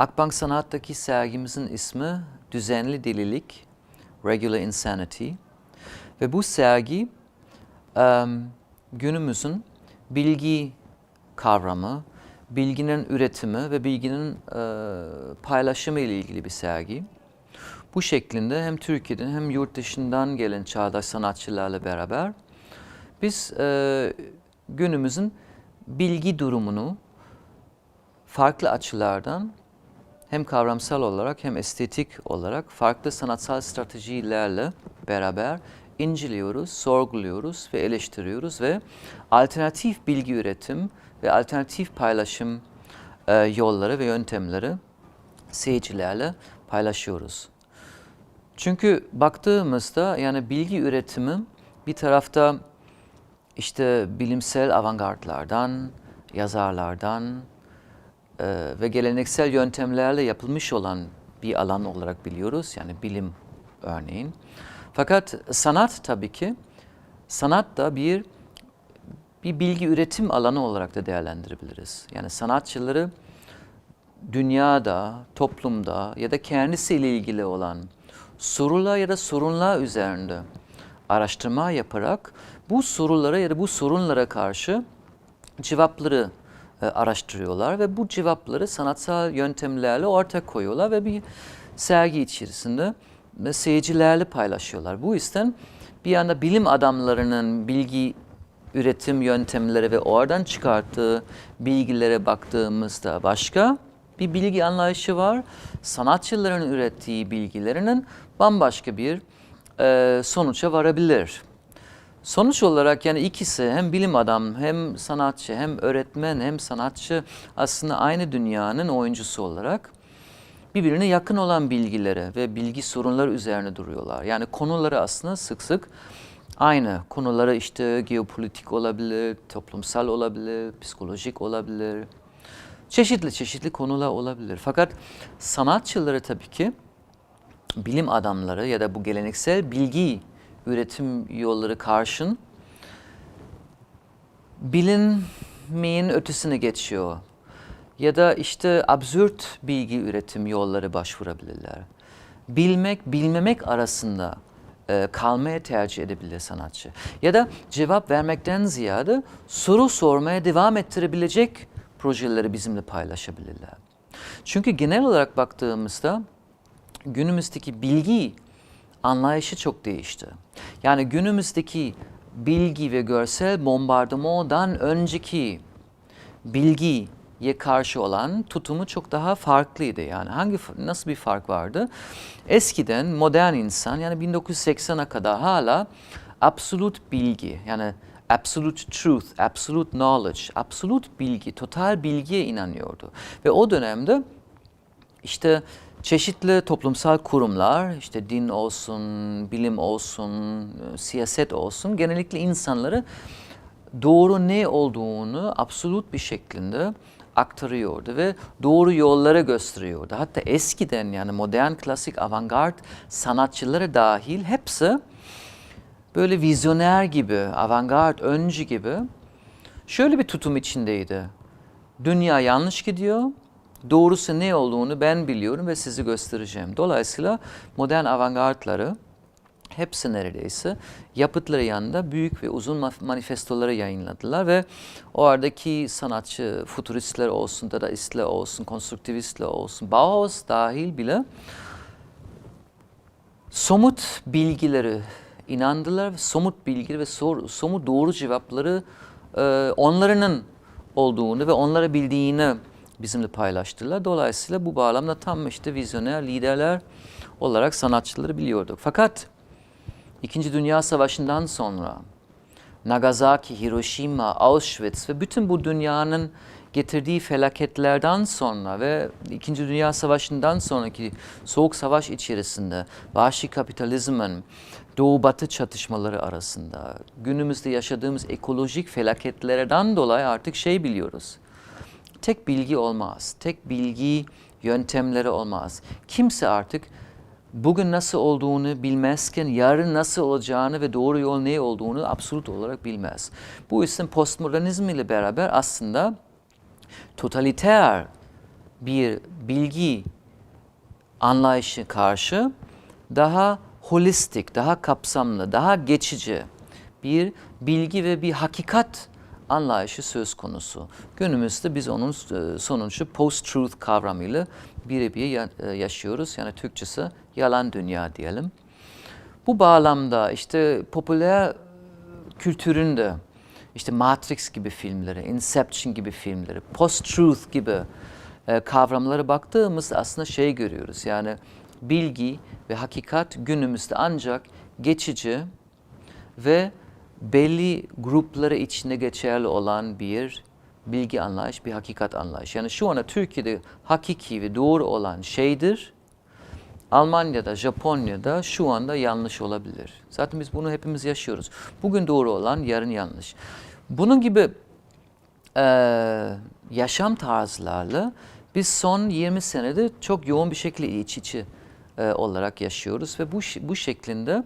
Akbank Sanat'taki sergimizin ismi Düzenli Delilik, Regular Insanity. Ve bu sergi günümüzün bilgi kavramı, bilginin üretimi ve bilginin paylaşımı ile ilgili bir sergi. Bu şeklinde hem Türkiye'den hem yurt dışından gelen çağdaş sanatçılarla beraber biz günümüzün bilgi durumunu farklı açılardan hem kavramsal olarak hem estetik olarak farklı sanatsal stratejilerle beraber inceliyoruz, sorguluyoruz ve eleştiriyoruz ve alternatif bilgi üretim ve alternatif paylaşım e, yolları ve yöntemleri seyircilerle paylaşıyoruz. Çünkü baktığımızda yani bilgi üretimi bir tarafta işte bilimsel avantgardlardan, yazarlardan e, ve geleneksel yöntemlerle yapılmış olan bir alan olarak biliyoruz. Yani bilim örneğin. Fakat sanat tabii ki sanat da bir bir bilgi üretim alanı olarak da değerlendirebiliriz. Yani sanatçıları dünyada, toplumda ya da kendisiyle ilgili olan sorular ya da sorunlar üzerinde araştırma yaparak bu sorulara ya da bu sorunlara karşı cevapları e, araştırıyorlar ve bu cevapları sanatsal yöntemlerle ortaya koyuyorlar ve bir sergi içerisinde e, seyircilerle paylaşıyorlar. Bu yüzden bir yanda bilim adamlarının bilgi üretim yöntemleri ve oradan çıkarttığı bilgilere baktığımızda başka bir bilgi anlayışı var. Sanatçıların ürettiği bilgilerinin bambaşka bir e, sonuca varabilir. Sonuç olarak yani ikisi hem bilim adam hem sanatçı hem öğretmen hem sanatçı aslında aynı dünyanın oyuncusu olarak birbirine yakın olan bilgilere ve bilgi sorunları üzerine duruyorlar. Yani konuları aslında sık sık aynı. Konuları işte geopolitik olabilir, toplumsal olabilir, psikolojik olabilir. Çeşitli çeşitli konular olabilir. Fakat sanatçıları tabii ki bilim adamları ya da bu geleneksel bilgi üretim yolları karşın bilinmeyin ötesine geçiyor. Ya da işte absürt bilgi üretim yolları başvurabilirler. Bilmek, bilmemek arasında e, kalmaya tercih edebilir sanatçı. Ya da cevap vermekten ziyade soru sormaya devam ettirebilecek projeleri bizimle paylaşabilirler. Çünkü genel olarak baktığımızda günümüzdeki bilgi anlayışı çok değişti. Yani günümüzdeki bilgi ve görsel bombardımandan önceki bilgiye karşı olan tutumu çok daha farklıydı. Yani hangi nasıl bir fark vardı? Eskiden modern insan yani 1980'a kadar hala absolut bilgi yani absolute truth, absolute knowledge, absolut bilgi, total bilgiye inanıyordu. Ve o dönemde işte çeşitli toplumsal kurumlar, işte din olsun, bilim olsun, siyaset olsun genellikle insanları doğru ne olduğunu absolut bir şekilde aktarıyordu ve doğru yolları gösteriyordu. Hatta eskiden yani modern klasik avantgard sanatçıları dahil hepsi böyle vizyoner gibi, avantgard, öncü gibi şöyle bir tutum içindeydi. Dünya yanlış gidiyor, doğrusu ne olduğunu ben biliyorum ve sizi göstereceğim. Dolayısıyla modern avantgardları hepsi neredeyse yapıtları yanında büyük ve uzun manifestoları yayınladılar ve oradaki sanatçı futuristler olsun, dadaistler olsun, konstruktivistler olsun, Bauhaus dahil bile somut bilgileri inandılar ve somut bilgileri ve sor, somut doğru cevapları e, onlarının olduğunu ve onları bildiğini bizimle paylaştılar. Dolayısıyla bu bağlamda tam işte vizyoner liderler olarak sanatçıları biliyorduk. Fakat İkinci Dünya Savaşı'ndan sonra Nagasaki, Hiroşima, Auschwitz ve bütün bu dünyanın getirdiği felaketlerden sonra ve İkinci Dünya Savaşı'ndan sonraki Soğuk Savaş içerisinde vahşi kapitalizmin Doğu-Batı çatışmaları arasında günümüzde yaşadığımız ekolojik felaketlerden dolayı artık şey biliyoruz. Tek bilgi olmaz, tek bilgi yöntemleri olmaz. Kimse artık bugün nasıl olduğunu bilmezken yarın nasıl olacağını ve doğru yol ne olduğunu absolut olarak bilmez. Bu yüzden postmodernizm ile beraber aslında totaliter bir bilgi anlayışı karşı daha holistik, daha kapsamlı, daha geçici bir bilgi ve bir hakikat anlayışı söz konusu. Günümüzde biz onun e, sonucu post-truth kavramıyla birebir e, yaşıyoruz. Yani Türkçesi yalan dünya diyelim. Bu bağlamda işte popüler kültüründe işte Matrix gibi filmleri, Inception gibi filmleri, post-truth gibi e, kavramlara baktığımızda aslında şey görüyoruz. Yani bilgi ve hakikat günümüzde ancak geçici ve belli grupları içinde geçerli olan bir bilgi anlayış, bir hakikat anlayış. Yani şu anda Türkiye'de hakiki ve doğru olan şeydir. Almanya'da, Japonya'da şu anda yanlış olabilir. Zaten biz bunu hepimiz yaşıyoruz. Bugün doğru olan, yarın yanlış. Bunun gibi e, yaşam tarzlarla biz son 20 senede çok yoğun bir şekilde iç içe e, olarak yaşıyoruz ve bu bu şeklinde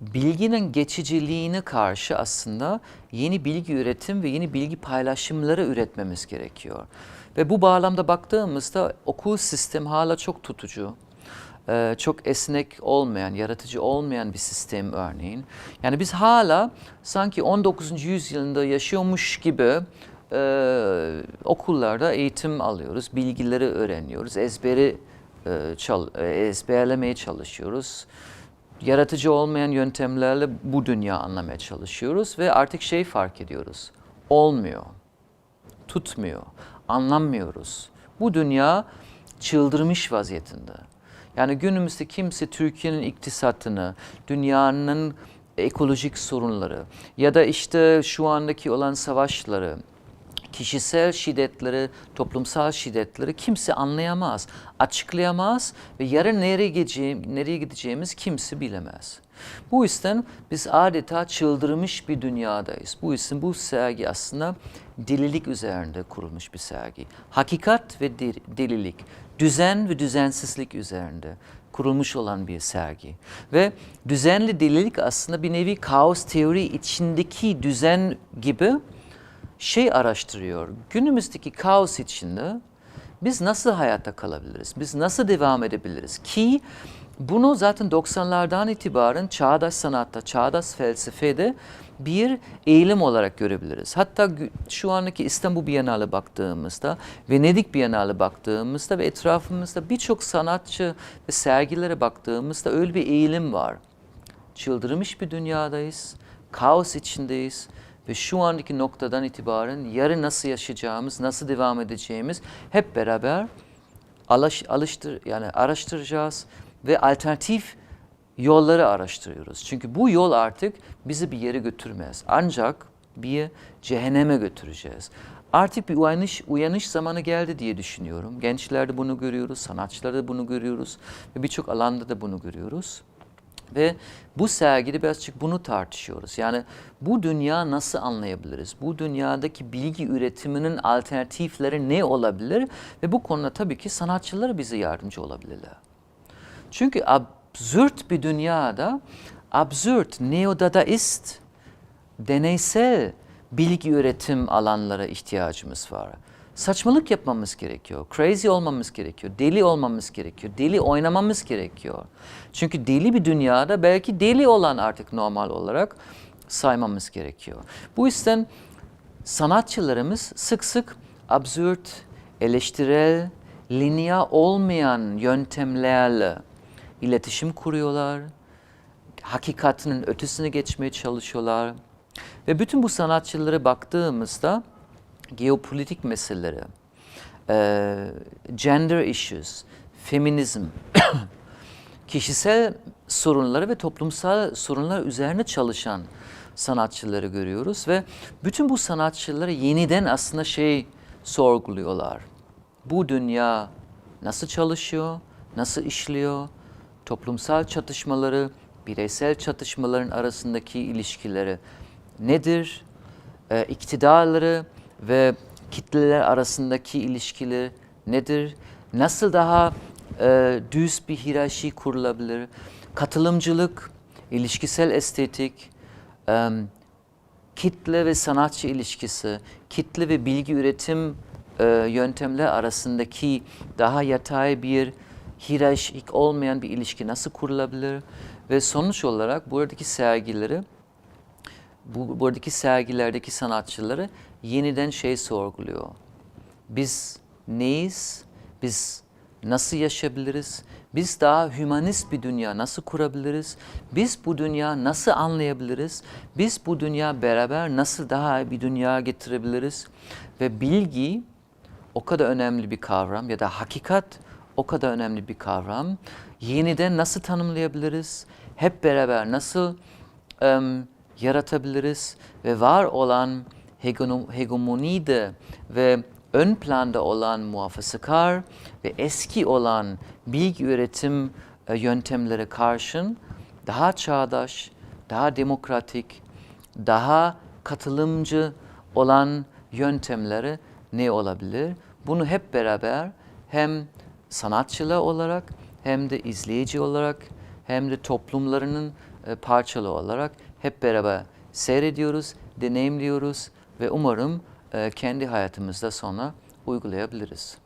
bilginin geçiciliğine karşı aslında yeni bilgi üretim ve yeni bilgi paylaşımları üretmemiz gerekiyor. Ve bu bağlamda baktığımızda okul sistem hala çok tutucu, eee, çok esnek olmayan, yaratıcı olmayan bir sistem örneğin. Yani biz hala sanki 19. yüzyılında yaşıyormuş gibi eee, okullarda eğitim alıyoruz, bilgileri öğreniyoruz, ezberi eee, ezberlemeye çalışıyoruz yaratıcı olmayan yöntemlerle bu dünya anlamaya çalışıyoruz ve artık şey fark ediyoruz. Olmuyor. Tutmuyor. Anlamıyoruz. Bu dünya çıldırmış vaziyetinde. Yani günümüzde kimse Türkiye'nin iktisatını, dünyanın ekolojik sorunları ya da işte şu andaki olan savaşları, kişisel şiddetleri, toplumsal şiddetleri kimse anlayamaz, açıklayamaz ve yarın nereye gideceğim, nereye gideceğimiz kimse bilemez. Bu yüzden biz adeta çıldırmış bir dünyadayız. Bu yüzden bu sergi aslında delilik üzerinde kurulmuş bir sergi. Hakikat ve de- delilik, düzen ve düzensizlik üzerinde kurulmuş olan bir sergi. Ve düzenli delilik aslında bir nevi kaos teori içindeki düzen gibi şey araştırıyor. Günümüzdeki kaos içinde biz nasıl hayatta kalabiliriz? Biz nasıl devam edebiliriz? Ki bunu zaten 90'lardan itibaren çağdaş sanatta, çağdaş felsefede bir eğilim olarak görebiliriz. Hatta şu andaki İstanbul Bienale baktığımızda, Venedik Bienale baktığımızda ve etrafımızda birçok sanatçı ve sergilere baktığımızda öyle bir eğilim var çıldırmış bir dünyadayız, kaos içindeyiz ve şu andaki noktadan itibaren yarın nasıl yaşayacağımız, nasıl devam edeceğimiz hep beraber alış, alıştır yani araştıracağız ve alternatif yolları araştırıyoruz. Çünkü bu yol artık bizi bir yere götürmez. Ancak bir cehenneme götüreceğiz. Artık bir uyanış, uyanış zamanı geldi diye düşünüyorum. Gençlerde bunu görüyoruz, sanatçılarda bunu görüyoruz ve birçok alanda da bunu görüyoruz. Ve bu sergide birazcık bunu tartışıyoruz. Yani bu dünya nasıl anlayabiliriz? Bu dünyadaki bilgi üretiminin alternatifleri ne olabilir? Ve bu konuda tabii ki sanatçılar bize yardımcı olabilirler. Çünkü absürt bir dünyada absürt, neodadaist, deneysel bilgi üretim alanlara ihtiyacımız var. Saçmalık yapmamız gerekiyor. Crazy olmamız gerekiyor. Deli olmamız gerekiyor. Deli oynamamız gerekiyor. Çünkü deli bir dünyada belki deli olan artık normal olarak saymamız gerekiyor. Bu yüzden sanatçılarımız sık sık absürt, eleştirel, lineer olmayan yöntemlerle iletişim kuruyorlar. Hakikatinin ötesine geçmeye çalışıyorlar. Ve bütün bu sanatçılara baktığımızda geopolitik meseleleri, eee, gender issues, feminizm, kişisel sorunları ve toplumsal sorunlar üzerine çalışan sanatçıları görüyoruz ve bütün bu sanatçıları yeniden aslında şey sorguluyorlar. Bu dünya nasıl çalışıyor, nasıl işliyor, toplumsal çatışmaları, bireysel çatışmaların arasındaki ilişkileri nedir, e, iktidarları ve kitleler arasındaki ilişkileri nedir, nasıl daha e, düz bir hiyerarşi kurulabilir, katılımcılık, ilişkisel estetik, e, kitle ve sanatçı ilişkisi, kitle ve bilgi üretim e, yöntemler arasındaki daha yatay bir hiyerarşik olmayan bir ilişki nasıl kurulabilir? Ve sonuç olarak buradaki sergileri bu buradaki sergilerdeki sanatçıları yeniden şey sorguluyor. Biz neyiz? Biz nasıl yaşayabiliriz? Biz daha hümanist bir dünya nasıl kurabiliriz? Biz bu dünya nasıl anlayabiliriz? Biz bu dünya beraber nasıl daha bir dünya getirebiliriz? Ve bilgi o kadar önemli bir kavram ya da hakikat o kadar önemli bir kavram. Yeniden nasıl tanımlayabiliriz? Hep beraber nasıl em, yaratabiliriz? Ve var olan hegemonide ve ön planda olan muhafazakar ve eski olan bilgi üretim e, yöntemlere karşın daha çağdaş, daha demokratik, daha katılımcı olan yöntemleri ne olabilir? Bunu hep beraber hem sanatçılar olarak hem de izleyici olarak hem de toplumlarının e, parçalı olarak hep beraber seyrediyoruz, deneyimliyoruz ve umarım e, kendi hayatımızda sonra uygulayabiliriz.